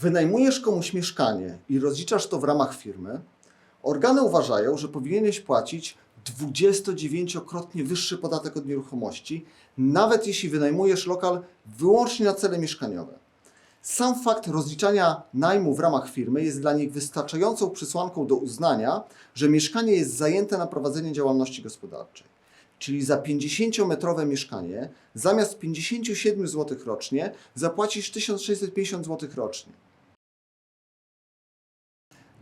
wynajmujesz komuś mieszkanie i rozliczasz to w ramach firmy, organy uważają, że powinieneś płacić 29-krotnie wyższy podatek od nieruchomości, nawet jeśli wynajmujesz lokal wyłącznie na cele mieszkaniowe. Sam fakt rozliczania najmu w ramach firmy jest dla nich wystarczającą przesłanką do uznania, że mieszkanie jest zajęte na prowadzenie działalności gospodarczej. Czyli za 50-metrowe mieszkanie zamiast 57 zł rocznie zapłacisz 1650 zł rocznie.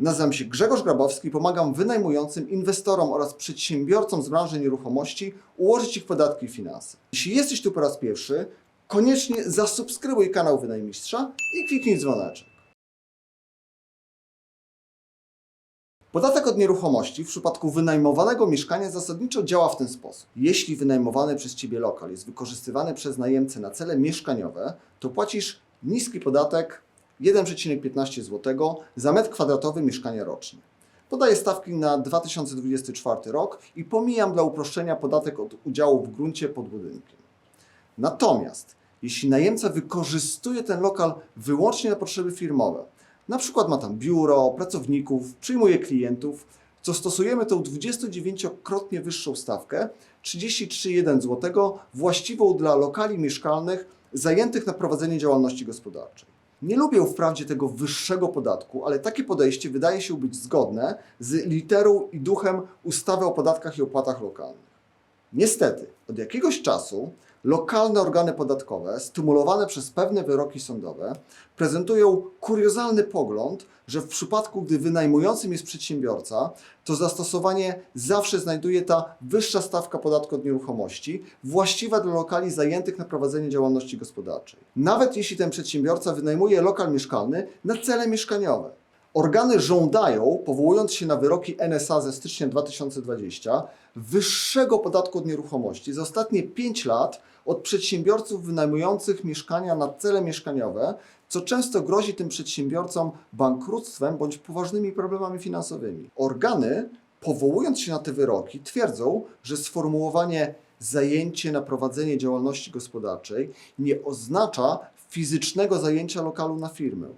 Nazywam się Grzegorz Grabowski, pomagam wynajmującym, inwestorom oraz przedsiębiorcom z branży nieruchomości ułożyć ich podatki i finanse. Jeśli jesteś tu po raz pierwszy, koniecznie zasubskrybuj kanał Wynajmistrza i kliknij dzwoneczek. Podatek od nieruchomości w przypadku wynajmowanego mieszkania zasadniczo działa w ten sposób. Jeśli wynajmowany przez Ciebie lokal jest wykorzystywany przez najemcę na cele mieszkaniowe, to płacisz niski podatek 1,15 zł za metr kwadratowy mieszkania rocznie. Podaję stawki na 2024 rok i pomijam dla uproszczenia podatek od udziału w gruncie pod budynkiem. Natomiast jeśli najemca wykorzystuje ten lokal wyłącznie na potrzeby firmowe, na przykład ma tam biuro, pracowników, przyjmuje klientów, to stosujemy tą 29-krotnie wyższą stawkę 33,1 zł właściwą dla lokali mieszkalnych zajętych na prowadzenie działalności gospodarczej. Nie lubię wprawdzie tego wyższego podatku, ale takie podejście wydaje się być zgodne z literą i duchem ustawy o podatkach i opłatach lokalnych. Niestety, od jakiegoś czasu lokalne organy podatkowe, stymulowane przez pewne wyroki sądowe, prezentują kuriozalny pogląd, że w przypadku, gdy wynajmującym jest przedsiębiorca, to zastosowanie zawsze znajduje ta wyższa stawka podatku od nieruchomości, właściwa dla lokali zajętych na prowadzenie działalności gospodarczej. Nawet jeśli ten przedsiębiorca wynajmuje lokal mieszkalny na cele mieszkaniowe. Organy żądają, powołując się na wyroki NSA ze stycznia 2020, wyższego podatku od nieruchomości za ostatnie 5 lat od przedsiębiorców wynajmujących mieszkania na cele mieszkaniowe, co często grozi tym przedsiębiorcom bankructwem bądź poważnymi problemami finansowymi. Organy, powołując się na te wyroki, twierdzą, że sformułowanie zajęcie na prowadzenie działalności gospodarczej nie oznacza fizycznego zajęcia lokalu na firmę.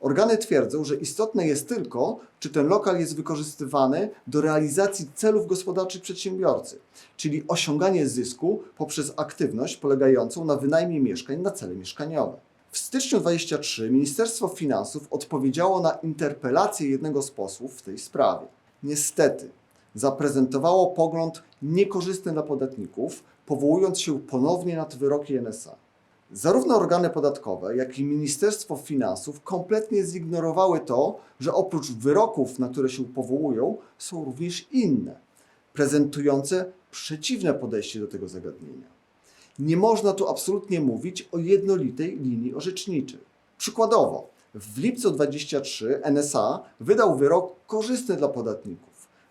Organy twierdzą, że istotne jest tylko, czy ten lokal jest wykorzystywany do realizacji celów gospodarczych przedsiębiorcy, czyli osiąganie zysku poprzez aktywność polegającą na wynajmie mieszkań na cele mieszkaniowe. W styczniu 23 Ministerstwo Finansów odpowiedziało na interpelację jednego z posłów w tej sprawie. Niestety, zaprezentowało pogląd niekorzystny dla podatników, powołując się ponownie na wyroki NSA. Zarówno organy podatkowe, jak i Ministerstwo Finansów kompletnie zignorowały to, że oprócz wyroków, na które się powołują, są również inne, prezentujące przeciwne podejście do tego zagadnienia. Nie można tu absolutnie mówić o jednolitej linii orzeczniczej. Przykładowo, w lipcu 23 NSA wydał wyrok korzystny dla podatników.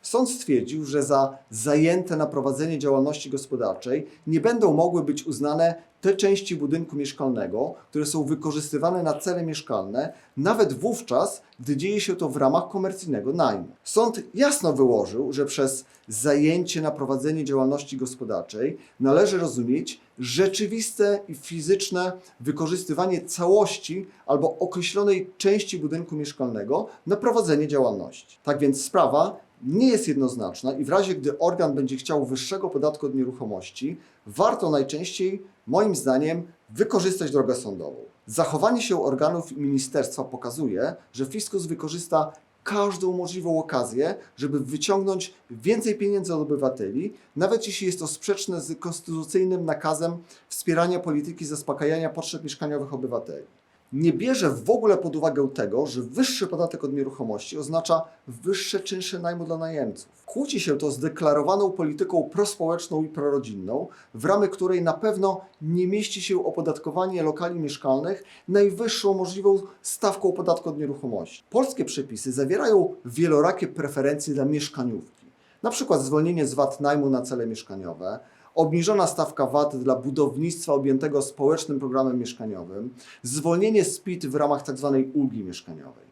Sąd stwierdził, że za zajęte na prowadzenie działalności gospodarczej nie będą mogły być uznane te części budynku mieszkalnego, które są wykorzystywane na cele mieszkalne, nawet wówczas, gdy dzieje się to w ramach komercyjnego najmu. Sąd jasno wyłożył, że przez zajęcie na prowadzenie działalności gospodarczej należy rozumieć rzeczywiste i fizyczne wykorzystywanie całości albo określonej części budynku mieszkalnego na prowadzenie działalności. Tak więc sprawa nie jest jednoznaczna i w razie gdy organ będzie chciał wyższego podatku od nieruchomości, warto najczęściej, moim zdaniem, wykorzystać drogę sądową. Zachowanie się organów i ministerstwa pokazuje, że fiskus wykorzysta każdą możliwą okazję, żeby wyciągnąć więcej pieniędzy od obywateli, nawet jeśli jest to sprzeczne z konstytucyjnym nakazem wspierania polityki zaspokajania potrzeb mieszkaniowych obywateli nie bierze w ogóle pod uwagę tego, że wyższy podatek od nieruchomości oznacza wyższe czynsze najmu dla najemców. Kłóci się to z deklarowaną polityką prospołeczną i prorodzinną, w ramy której na pewno nie mieści się opodatkowanie lokali mieszkalnych najwyższą możliwą stawką podatku od nieruchomości. Polskie przepisy zawierają wielorakie preferencje dla mieszkaniówki, na przykład zwolnienie z VAT najmu na cele mieszkaniowe, obniżona stawka VAT dla budownictwa objętego społecznym programem mieszkaniowym, zwolnienie z PIT w ramach tzw. ulgi mieszkaniowej.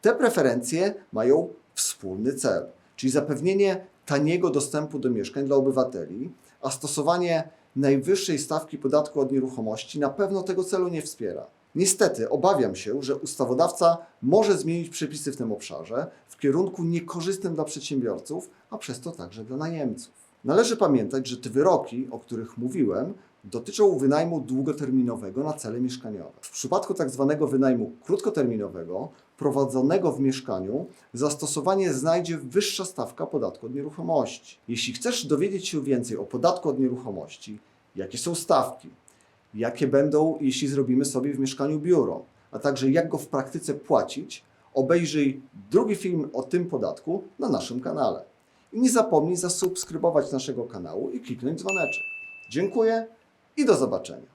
Te preferencje mają wspólny cel, czyli zapewnienie taniego dostępu do mieszkań dla obywateli, a stosowanie najwyższej stawki podatku od nieruchomości na pewno tego celu nie wspiera. Niestety obawiam się, że ustawodawca może zmienić przepisy w tym obszarze w kierunku niekorzystnym dla przedsiębiorców, a przez to także dla najemców. Należy pamiętać, że te wyroki, o których mówiłem, dotyczą wynajmu długoterminowego na cele mieszkaniowe. W przypadku tzw. wynajmu krótkoterminowego prowadzonego w mieszkaniu zastosowanie znajdzie wyższa stawka podatku od nieruchomości. Jeśli chcesz dowiedzieć się więcej o podatku od nieruchomości, jakie są stawki, jakie będą, jeśli zrobimy sobie w mieszkaniu biuro, a także jak go w praktyce płacić, obejrzyj drugi film o tym podatku na naszym kanale. I nie zapomnij zasubskrybować naszego kanału i kliknąć dzwoneczek. Dziękuję i do zobaczenia.